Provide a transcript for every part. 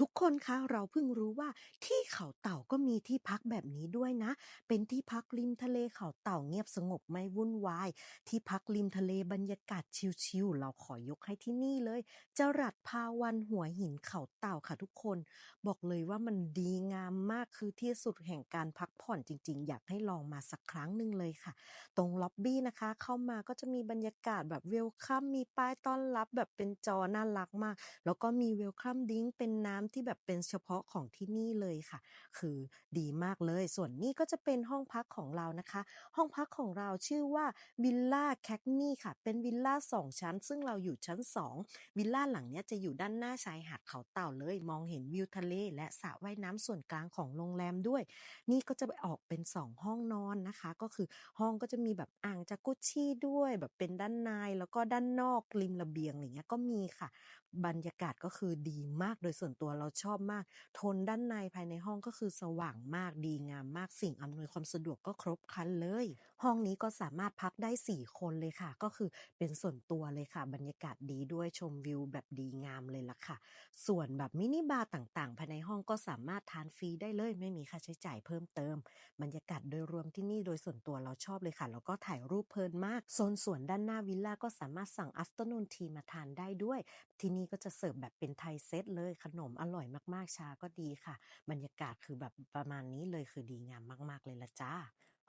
ทุกคนคะเราเพิ่งรู้ว่าที่เขาเต่าก็มีที่พักแบบนี้ด้วยนะ เป็นที่พักริมทะเลเขาเต่าเงียบสงบไม่วุ่นวาย ที่พักริมทะเลบรรยากาศชิลๆเราขอยกให้ที่นี่เลยจรัสภาวันหัวหินเขาเต่าค่ะทุกคน บอกเลยว่ามันดีงามมากคือที่สุดแห่งการพักผ่อนจริง ๆ อยากให้ลองมาสักครั้งหนึ่งเลยค่ะ ตรงล็อบบี้นะคะ เข้ามาก็จะมีบรรยากาศแบบเวลคัมมีป้ายต้อนรับแบบเป็นจอน่ารักมาก แล้วก็มีเวลคัมดิ้งเป็นน้ำที่แบบเป็นเฉพาะของที่นี่เลยค่ะ คือดีมากเลย ส่วนนี้ก็จะเป็นห้องพักของเรานะคะ ห้องพักของเราชื่อว่าวิลล่าแคคนี่ค่ะ เป็นวิลล่าสองชั้น ซึ่งเราอยู่ชั้นสองวิลล่าหลังเนี้ยจะอยู่ด้านหน้าชายหาดเขาเต่าเลย มองเห็นวิวทะเล และสระว่ายน้ำส่วนกลางของโรงแรมด้วย นี่ก็จะไปออกเป็นสองห้องนอนนะคะ ก็คือห้องก็จะมีแบบอ่างจากุชชี่ด้วยแบบเป็นด้านในแล้วก็ด้านนอกริมระเบียงอะไรเงี้ยก็มีค่ะ บรรยากาศก็คือดีมากโดยส่วนตัวเราชอบมากโทนด้านในภายในห้องก็คือสว่างมากดีงามมากสิ่งอำนวยความสะดวกก็ครบครันเลย ห้องนี้ก็สามารถพักได้ 4 คนเลยค่ะ ก็คือเป็นส่วนตัวเลยค่ะ บรรยากาศดีด้วยชมวิวแบบดีงามเลยล่ะค่ะ ส่วนแบบมินิบาร์ต่างๆ ภายในห้องก็สามารถทานฟรีได้เลย ไม่มีค่าใช้จ่ายเพิ่มเติม บรรยากาศโดยรวมที่นี่โดยส่วนตัวเราชอบเลยค่ะ แล้วก็ถ่ายรูปเพลินมากโซนสวนด้านหน้าวิลล่าก็สามารถสั่ง afternoon tea มาทานได้ด้วย ที่นี่ก็จะเสิร์ฟแบบเป็นไทยเซตเลยขนมอร่อยมากๆชาก็ดีค่ะ บรรยากาศคือแบบประมาณนี้เลยคือดีงามมาก ๆเลยละจ้า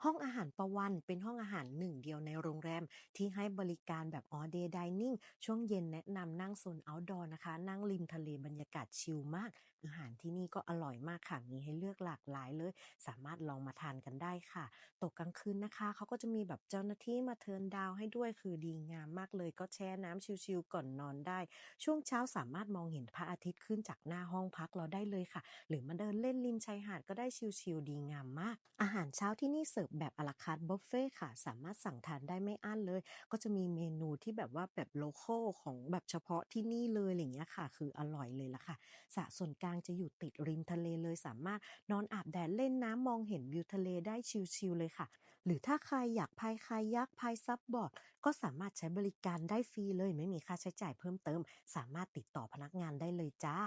ห้องอาหารประวันเป็นห้องอาหารหนึ่งเดียวในโรงแรม ที่ให้บริการแบบ all day dining ช่วงเย็นแนะนำนั่งโซน outdoor นะคะ นั่งริมทะเลบรรยากาศชิลมาก อาหารที่นี่ก็อร่อยมากค่ะ มีให้เลือกหลากหลายเลย สามารถลองมาทานกันได้ค่ะ ตกกลางคืนนะคะ เขาก็จะมีแบบเจ้าหน้าที่มาเทินดาวให้ด้วยคือดีงามมากเลย ก็แช่น้ำชิลๆก่อนนอนได้ ช่วงเช้าสามารถมองเห็นพระอาทิตย์ขึ้นจากหน้าห้องพักเราได้เลยค่ะ หรือมาเดินเล่นริมชายหาดก็ได้ชิลๆดีงามมาก อาหารเช้าที่นี่เสิร์ฟแบบอลาคาร์ทบุฟเฟ่ค่ะ สามารถสั่งทานได้ไม่อั้นเลย ก็จะมีเมนูที่แบบว่าแบบโลคอลของแบบเฉพาะที่นี่เลยอะไรอย่างเงี้ยค่ะ คืออร่อยเลยล่ะค่ะสระส่วนกลางจะอยู่ติดริมทะเลเลย สามารถนอนอาบแดดเล่นน้ำมองเห็นวิวทะเลได้ชิลๆเลยค่ะ หรือถ้าใครอยากพายคายักพายซับบอร์ดก็สามารถใช้บริการได้ฟรีเลย ไม่มีค่าใช้จ่ายเพิ่มเติม สามารถติดต่อพนักงานได้เลยจ้า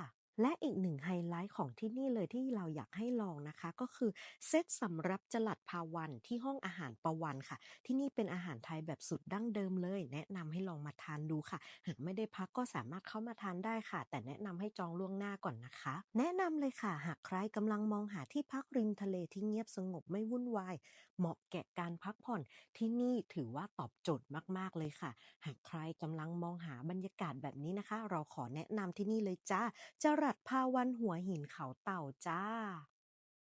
และอีกหนึ่งไฮไลท์ของที่นี่เลยที่เราอยากให้ลองนะคะ ก็คือเซตสำรับจลัดภาวันที่ห้องอาหารประวันค่ะ ที่นี่เป็นอาหารไทยแบบสุดดั้งเดิมเลย แนะนำให้ลองมาทานดูค่ะ หากไม่ได้พักก็สามารถเข้ามาทานได้ค่ะ แต่แนะนำให้จองล่วงหน้าก่อนนะคะ แนะนำเลยค่ะ หากใครกำลังมองหาที่พักริมทะเลที่เงียบสงบไม่วุ่นวาย เหมาะแก่การพักผ่อนที่นี่ถือว่าตอบโจทย์มากๆเลยค่ะ หากใครกำลังมองหาบรรยากาศแบบนี้นะคะ เราขอแนะนำที่นี่เลยจ้าจรัสภาวันหัวหินเขาเต่าจ้า